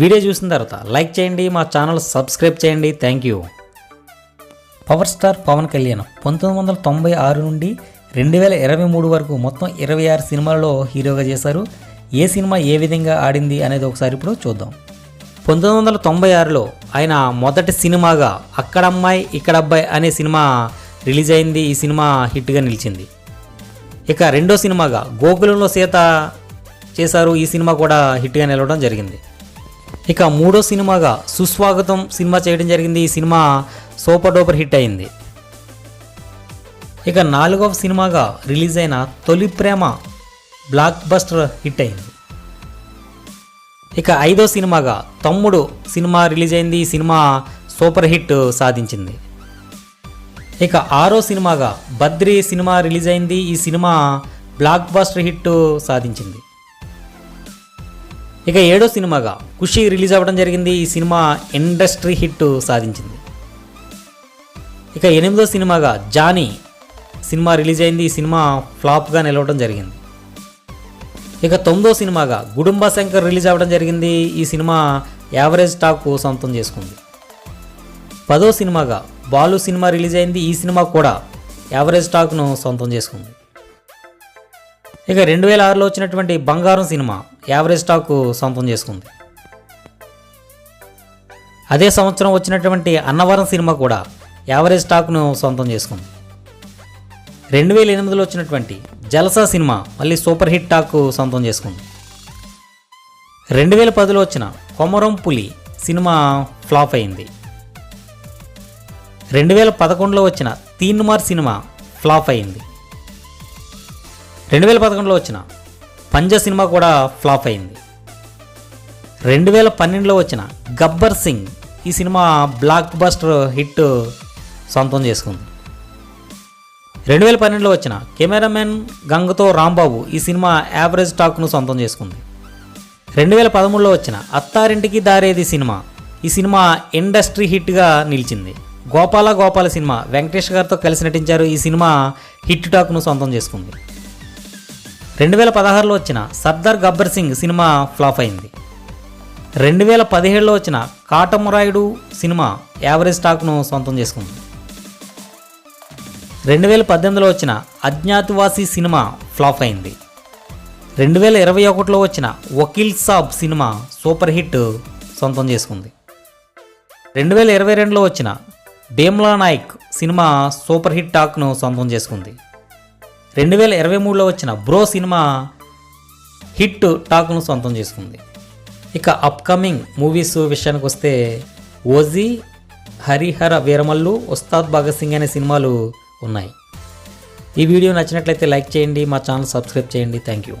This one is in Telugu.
వీడియో చూసిన తర్వాత లైక్ చేయండి మా ఛానల్ సబ్స్క్రైబ్ చేయండి. Thank you power star Pawan Kalyan పంతొమ్మిది వందల తొంభై ఆరు నుండి రెండు వేల ఇరవై మూడు వరకు మొత్తం ఇరవై ఆరు సినిమాల్లో హీరోగా చేశారు. ఏ సినిమా ఏ విధంగా ఆడింది అనేది ఒకసారి ఇప్పుడు చూద్దాం. పంతొమ్మిది వందల తొంభై ఆరులో ఆయన మొదటి సినిమాగా అక్కడమ్మాయి ఇక్కడ అబ్బాయి అనే సినిమా రిలీజ్ అయింది. ఈ సినిమా హిట్గా నిలిచింది. ఇక రెండో సినిమాగా గోకులంలో సీత చేశారు. ఈ సినిమా కూడా హిట్గా నిలవడం జరిగింది. ఇక మూడో సినిమాగా సుస్వాగతం సినిమా చేయడం జరిగింది. ఈ సినిమా సూపర్ డూపర్ హిట్ అయింది. ఇక నాలుగవ సినిమాగా రిలీజ్ అయిన తొలి ప్రేమ బ్లాక్ బస్టర్ హిట్ అయింది. ఇక ఐదో సినిమాగా తమ్ముడు సినిమా రిలీజ్ అయింది. ఈ సినిమా సూపర్ హిట్ సాధించింది. ఇక ఆరో సినిమాగా బద్రి సినిమా రిలీజ్ అయింది. ఈ సినిమా బ్లాక్ బస్టర్ హిట్ సాధించింది. ఇక ఏడో సినిమాగా ఖుషి రిలీజ్ అవ్వడం జరిగింది. ఈ సినిమా ఇండస్ట్రీ హిట్ సాధించింది. ఇక ఎనిమిదో సినిమాగా జానీ సినిమా రిలీజ్ అయింది. ఈ సినిమా ఫ్లాప్గా నిలవడం జరిగింది. ఇక తొమ్మిదో సినిమాగా గుడుంబ శంకర్ రిలీజ్ అవ్వడం జరిగింది. ఈ సినిమా యావరేజ్ టాక్ సొంతం చేసుకుంది. పదో సినిమాగా బాలు సినిమా రిలీజ్ అయింది. ఈ సినిమా కూడా యావరేజ్ టాక్ను సొంతం చేసుకుంది. ఇక రెండు వేల ఆరులో వచ్చినటువంటి బంగారం సినిమా యావరేజ్ టాక్ సొంతం చేసుకుంది. అదే సంవత్సరం వచ్చినటువంటి అన్నవరం సినిమా కూడా యావరేజ్ టాక్ను సొంతం చేసుకుంది. రెండు వేల ఎనిమిదిలో వచ్చినటువంటి జలసా సినిమా మళ్ళీ సూపర్ హిట్ టాక్ సొంతం చేసుకుంది. రెండు వేల పదిలో వచ్చిన కొమరం పులి సినిమా ఫ్లాప్ అయింది. రెండు వేల పదకొండులో వచ్చిన తీన్మార్ సినిమా ఫ్లాప్ అయింది. రెండు వేల పదకొండులో వచ్చిన పంజ సినిమా కూడా ఫ్లాప్ అయింది. రెండు వేల పన్నెండులో వచ్చిన గబ్బర్ సింగ్ ఈ సినిమా బ్లాక్ బస్టర్ హిట్ సొంతం చేసుకుంది. రెండు వేల పన్నెండులో వచ్చిన కెమెరామెన్ గంగతో రాంబాబు ఈ సినిమా యావరేజ్ టాక్ను సొంతం చేసుకుంది. రెండు వేల పదమూడులో వచ్చిన అత్తారింటికి దారేది సినిమా ఈ సినిమా ఇండస్ట్రీ హిట్గా నిలిచింది. గోపాల గోపాల సినిమా వెంకటేష్ గారితో కలిసి నటించారు. ఈ సినిమా హిట్ టాక్ను సొంతం చేసుకుంది. రెండు వేల పదహారులో వచ్చిన సర్దార్ గబ్బర్ సింగ్ సినిమా ఫ్లాప్ అయింది. రెండు వేల పదిహేడులో వచ్చిన కాటమురాయుడు సినిమా యావరేజ్ టాక్ను సొంతం చేసుకుంది. రెండు వేల పద్దెనిమిదిలో వచ్చిన అజ్ఞాతివాసి సినిమా ఫ్లాప్ అయింది. రెండు వేల ఇరవై ఒకటిలో వచ్చిన Vakeel Saab cinema super hit సొంతం చేసుకుంది. రెండు వేల ఇరవై రెండులో వచ్చిన Bheemla Nayak cinema super hit టాక్ను సొంతం చేసుకుంది. రెండు వేల ఇరవై మూడులో వచ్చిన బ్రో సినిమా హిట్ టాక్ను సొంతం చేసుకుంది. ఇక అప్కమింగ్ మూవీస్ విషయానికి వస్తే ఓజీ హరిహర వీరమల్లు ఉస్తాద్ భగత్ సింగ్ అనే సినిమాలు ఉన్నాయి. ఈ వీడియో నచ్చినట్లయితే లైక్ చేయండి మా ఛానల్ సబ్స్క్రైబ్ చేయండి. Thank you